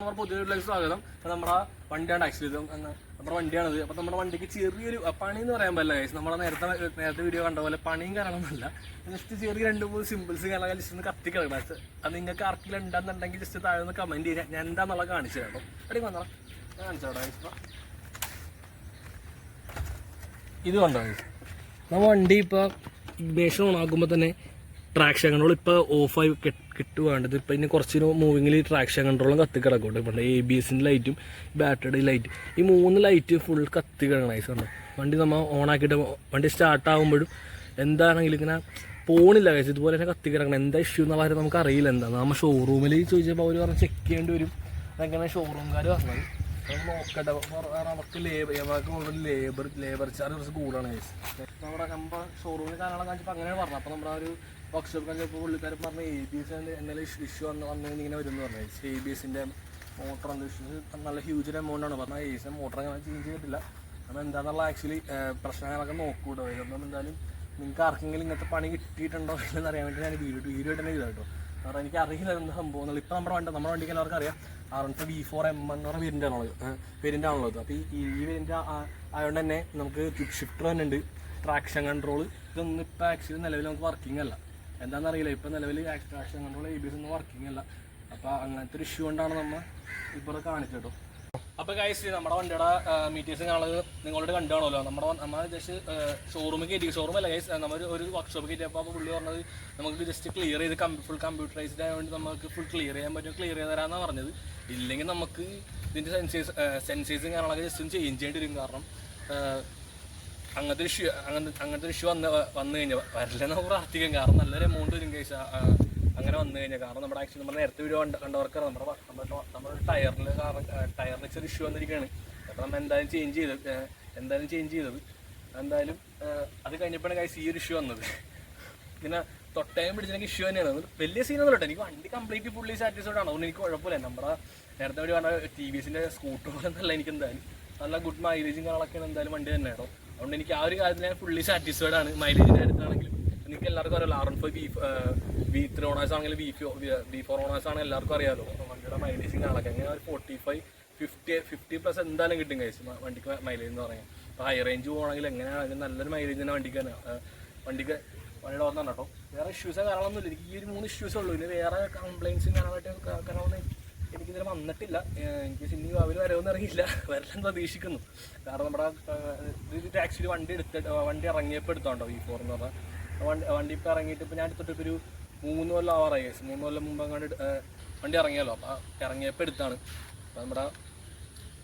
നമ്മുടെ പുതിയ വീട്ടിലേക്ക് സ്വാഗതം അപ്പൊ നമ്മുടെ വണ്ടിയാണ് ആക്ച്വലി നമ്മുടെ വണ്ടിയാണത്. അപ്പൊ നമ്മുടെ വണ്ടിക്ക് ചെറിയൊരു പണി എന്ന് പറയാൻ പറ്റില്ല guys. നമ്മുടെ നേരത്തെ നേരത്തെ വീഡിയോ കണ്ട പോലെ പണിയും കാര്യങ്ങളൊന്നുമല്ല. ജസ്റ്റ് ചെറിയ രണ്ട് മൂന്ന് സിമ്പിൾസ് കാര്യങ്ങൾ ജസ്റ്റ് ഒന്ന് അത് നിങ്ങൾക്ക് ആർക്കെങ്കിലും ഉണ്ടെന്നുണ്ടെങ്കിൽ ജസ്റ്റ് താഴെ ഒന്ന് കമന്റ് ചെയ്യാം ഞാൻ എന്താന്നുള്ളത് കാണിച്ചു തരാം എടി വന്നോ കാണിച്ചോടാ ഇത് കണ്ടോ guys? നമ്മ വണ്ടി ഇപ്പോൾ ഇഗ്നേഷൻ ഓൺ തന്നെ ട്രാക്ഷൻ കൺട്രോൾ ഇപ്പോൾ ഓഫായി കിട്ടുവാണ്ടത് ഇപ്പോൾ ഇനി കുറച്ച് മൂവിങ്ങിൽ ട്രാക്ഷൻ കൺട്രോളും കത്തി കിടക്കുന്നുണ്ട് പണ്ട് എ ബി എസിന്റെ ലൈറ്റും ബാറ്ററിയുടെ ലൈറ്റ് ഈ മൂന്ന് ലൈറ്റ് ഫുൾ കത്തി കിടക്കണം ഐസ് കണ്ടോ? വണ്ടി നമ്മൾ ഓൺ ആക്കിയിട്ട് വണ്ടി സ്റ്റാർട്ട് ആകുമ്പോഴും എന്താണെങ്കിലും ഇങ്ങനെ പോണില്ല കഴിച്ചു ഇതുപോലെ തന്നെ കത്തി കിടക്കണം. എന്താ ഇഷ്യൂ എന്നുള്ള കാര്യം നമുക്ക് അറിയില്ല എന്താ നമ്മൾ ഷോറൂമിൽ ചോദിച്ചപ്പോൾ അവർ പറഞ്ഞ് ചെക്ക് ചെയ്യേണ്ടി വരും. അതൊക്കെയാണ് ഷോറൂംകാർ പറഞ്ഞത്? ലേബർ ലേബർ ചാർജ് കൂടുതലാണ്. നമ്മുടെ നമ്മുടെ ഷോറൂമിൽ കാര്യങ്ങളൊക്കെ കാണിച്ചപ്പോൾ അങ്ങനെയാണ് പറഞ്ഞത്. അപ്പോൾ നമ്മുടെ ഒരു വർക്ക്ഷോപ്പ് പുള്ളിക്കാരൻ പറഞ്ഞു എ ബി എസ് എന്തെങ്കിലും ഇഷ്യൂ വന്ന് വന്നു ഇങ്ങനെ വരുമെന്ന് പറഞ്ഞു. എ ബി എസിന്റെ മോട്ടർ എന്താ നല്ല ഹ്യൂജ് എമൗണ്ട് ആണ്. പറഞ്ഞാൽ എ ബി മോട്ടർ അങ്ങനെ ചേഞ്ച് ചെയ്തിട്ടില്ല. അപ്പോൾ എന്താണെന്നുള്ള ആക്ച്വലി പ്രശ്നങ്ങളൊക്കെ നോക്കൂട്ടോ. ഇതൊന്നും എന്തായാലും നിങ്ങൾക്ക് ആർക്കെങ്കിലും ഇങ്ങനത്തെ പണി കിട്ടിയിട്ടുണ്ടോ എന്ന് അറിയാൻ വേണ്ടി ഞാൻ വീഡിയോ വീഡിയോ തന്നെ ചെയ്തു കേട്ടോ കാരണം എനിക്ക് അറിയില്ല എന്താ സംഭവം എന്നുള്ളത്. ഇപ്പം നമ്മുടെ വണ്ടി നമ്മുടെ വണ്ടിക്ക് എല്ലാവർക്കും അറിയാം. ആർ വി ഫോർ എം എന്ന് പറഞ്ഞ വേരിന്റെ ആണുള്ളത് അപ്പോൾ ഈ ഈ വേരിന്റെ ആയതുകൊണ്ട് തന്നെ നമുക്ക് ഷിഫ്റ്റർ തന്നെ ഉണ്ട്. ട്രാക്ഷൻ കൺട്രോൾ ഇതൊന്നും ഇപ്പോൾ ആക്ച്വലി നിലവിൽ നമുക്ക് വർക്കിംഗ് അല്ല. എന്താണെന്ന് അറിയില്ല ഇപ്പം നിലവിൽ traction control A B S ഒന്നും വർക്കിംഗ് അല്ല അപ്പോൾ അങ്ങനത്തെ ഒരു ഇഷ്യൂ കൊണ്ടാണ് നമ്മൾ ഇപ്പോൾ കാണിച്ചത് കേട്ടോ അപ്പോൾ കൈസ് നമ്മുടെ വണ്ടിയുടെ മീറ്റേഴ്സ് കാണുന്നത് നിങ്ങളോട് കണ്ടാണല്ലോ നമ്മുടെ നമ്മൾ ജസ്റ്റ് ഷോറൂമിൽ കയറ്റി ഷോറൂം അല്ല ഗൈസ് നമ്മൾ ഒരു വർക്ക്ഷോപ്പ് കയറ്റിയപ്പോൾ അപ്പോൾ പുള്ളി പറഞ്ഞത് നമുക്ക് ജസ്റ്റ് ക്ലിയർ ചെയ്ത് ഫുൾ കമ്പ്യൂട്ടറൈസ്ഡ് ആയതുകൊണ്ട് നമുക്ക് ഫുൾ ക്ലിയർ ചെയ്യാൻ പറ്റും ക്ലിയർ ചെയ്ത് തരാമെന്നാണ് പറഞ്ഞത്. ഇല്ലെങ്കിൽ നമുക്ക് ഇതിന്റെ സെൻസേഴ്സ് സെൻസേഴ്സും കാര്യങ്ങളൊക്കെ ജസ്റ്റ് ചേഞ്ച് ചെയ്യേണ്ടി വരും കാരണം അങ്ങനത്തെ ഒരു ഇഷ്യൂ അങ്ങനത്തെ അങ്ങനത്തെ ഒരു ഇഷ്യൂ വന്ന് വന്നു കഴിഞ്ഞാൽ വരില്ലെന്ന് പ്രാർത്ഥിക്കാം. കാരണം നല്ലൊരു എമൗണ്ട് വരും കേസ് അങ്ങനെ വന്നു കഴിഞ്ഞാൽ കാരണം നമ്മുടെ ആക്ച്വലി നമ്മുടെ നേരത്തെ വീഡിയോ കണ്ട കണ്ടവർക്ക് നമ്മുടെ നമ്മുടെ നമ്മുടെ ടയറിൽ കാരണം ടയറിന് ചെറിയ ഇഷ്യൂ വന്നിരിക്കുകയാണ്. അപ്പോൾ നമ്മൾ എന്തായാലും ചേഞ്ച് ചെയ്തത് എന്തായാലും ചേഞ്ച് ചെയ്തത്. എന്തായാലും അത് കഴിഞ്ഞപ്പോഴാണ് കൈസ് ഈ ഒരു ഇഷ്യൂ വന്നത്. പിന്നെ തൊട്ടയം പിടിച്ചെനിക്ക് ഇഷ്യൂ തന്നെയാണ്. വലിയ സീനൊന്നും കേട്ടോ. എനിക്ക് വണ്ടി കംപ്ലീറ്റ് ഫുള്ളി സാറ്റിസ്ഫൈഡ് ആണ്. അതുകൊണ്ട് എനിക്ക് കുഴപ്പമില്ല. നമ്മുടെ നേരത്തെ ഒരു പറഞ്ഞ ടി വി എസിന്റെ സ്കൂട്ടർ പോലെ എന്നല്ല എനിക്ക് എന്തായാലും നല്ല ഗുഡ് മൈലേജും കാണാനൊക്കെയാണ് എന്തായാലും വണ്ടി തന്നെ കേട്ടോ അതുകൊണ്ട് എനിക്ക് ആ ഒരു കാര്യത്തിൽ ഞാൻ ഫുള്ളി സാറ്റിസ്ഫൈഡ് ആണ് മൈലേജിന്റെ അടുത്താണെങ്കിലും. നിങ്ങൾക്ക് എല്ലാവർക്കും അറിയാലോ R N five B B three owners ആണെങ്കിലും ബി ബി ഫോർ ഓണേഴ്സ് ആണെങ്കിൽ എല്ലാവർക്കും അറിയാലോ. വണ്ടിയുടെ മൈലേജ് കാണാൻ അങ്ങനെ ഒരു forty five fifty fifty plus എന്തായാലും കിട്ടും കഴിച്ചു വണ്ടിക്ക് മൈലേജ് എന്ന് പറയാം അപ്പോൾ ഹൈ റേഞ്ച് പോകണമെങ്കിൽ എങ്ങനെയാണെങ്കിലും നല്ലൊരു മൈലേജ് തന്നെ വണ്ടിക്ക് തന്നെ. വണ്ടിക്ക് വണ്ടിയുടെ ഓർമ്മ കേട്ടോ. വേറെ ഇഷ്യൂസോ കാര്യങ്ങളൊന്നുമില്ല എനിക്ക് ഈ ഒരു മൂന്ന് ഇഷ്യൂസേ ഉള്ളൂ. ഇനി വേറെ കംപ്ലയിൻസും കാര്യമായിട്ട് എനിക്ക് ഇതിൽ വന്നിട്ടില്ല. എനിക്ക് സിനിമ അവർ വരവെന്ന് അറിയില്ല. വരലെന്ന് പ്രതീക്ഷിക്കുന്നു. കാരണം നമ്മുടെ ആക്ച്വലി വണ്ടി എടുത്തിട്ട് വണ്ടി ഇറങ്ങിയപ്പോൾ എടുത്തോണ്ടോ ഈ ഫോർ പറഞ്ഞാൽ വണ്ടി വണ്ടി ഇപ്പോൾ ഇറങ്ങിയിട്ട് ഇപ്പോൾ ഞാൻ എടുത്തിട്ട് ഒരു മൂന്ന് കൊല്ലം ആവാറായി. മൂന്ന് കൊല്ലം മുമ്പ് അങ്ങോട്ട് വണ്ടി ഇറങ്ങിയല്ലോ. അപ്പോൾ ഇറങ്ങിയപ്പോൾ എടുത്താണ്. അപ്പോൾ നമ്മുടെ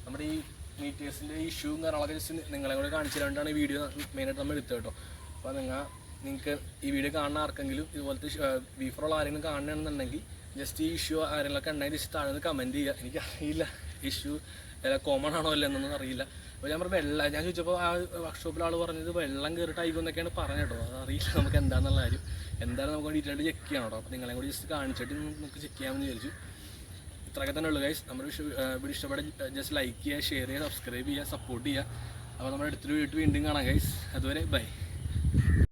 നമ്മുടെ ഈ മീറ്റേഴ്സിന്റെ ഇഷ്യൂ കാര്യങ്ങളൊക്കെ ജസ്റ്റ് നിങ്ങളെ കൂടെ കാണിച്ചു തരാണ്ടാണ് ഈ വീഡിയോ മെയിനായിട്ട് നമ്മൾ എടുത്തത് കേട്ടോ. അപ്പോൾ നിങ്ങൾ നിങ്ങൾക്ക് ഈ വീഡിയോ കാണുന്ന ആർക്കെങ്കിലും ഇതുപോലത്തെ ബീഫറുള്ള ആരെങ്കിലും കാണണമെന്നുണ്ടെങ്കിൽ ജസ്റ്റ് ഈ ഇഷ്യൂ ആരെങ്കിലൊക്കെ ഉണ്ടെങ്കിൽ ജസ്റ്റ് താഴെ കമന്റ് ചെയ്യുക. എനിക്ക് അറിയില്ല ഇഷ്യൂ കോമൺ ആണോ അല്ല എന്നൊന്നും അറിയില്ല. അപ്പോൾ ഞാൻ പറഞ്ഞു വെള്ളം ഞാൻ ചോദിച്ചപ്പോൾ ആ വർക്ക്ഷോപ്പിൽ ആൾ പറഞ്ഞത് വെള്ളം കയറിയിട്ടായിരിക്കും എന്നൊക്കെയാണ് പറഞ്ഞത് കേട്ടോ. അത് അറിയില്ല നമുക്ക് എന്താണെന്നുള്ള കാര്യം. എന്തായാലും നമുക്ക് ഡീറ്റെയിൽ ചെക്ക് ചെയ്യണം കേട്ടോ. അപ്പോൾ നിങ്ങളെ കൂടി ജസ്റ്റ് കാണിച്ചിട്ട് നമുക്ക് ചെക്ക് ചെയ്യാമെന്ന് വിചാരിച്ചു. ഇത്രയൊക്കെ തന്നെ ഉള്ളൂ ഗൈസ് നമ്മുടെ വീഡിയോ ഇഷ്ടപ്പെട്ട ജസ്റ്റ് ലൈക്ക് ചെയ്യുക ഷെയർ ചെയ്യുക സബ്സ്ക്രൈബ് ചെയ്യുക സപ്പോർട്ട് ചെയ്യുക. അപ്പോൾ നമ്മുടെ അടുത്തൊരു വീട്ടിൽ വീണ്ടും കാണാം ഗൈസ് അതുവരെ ബൈ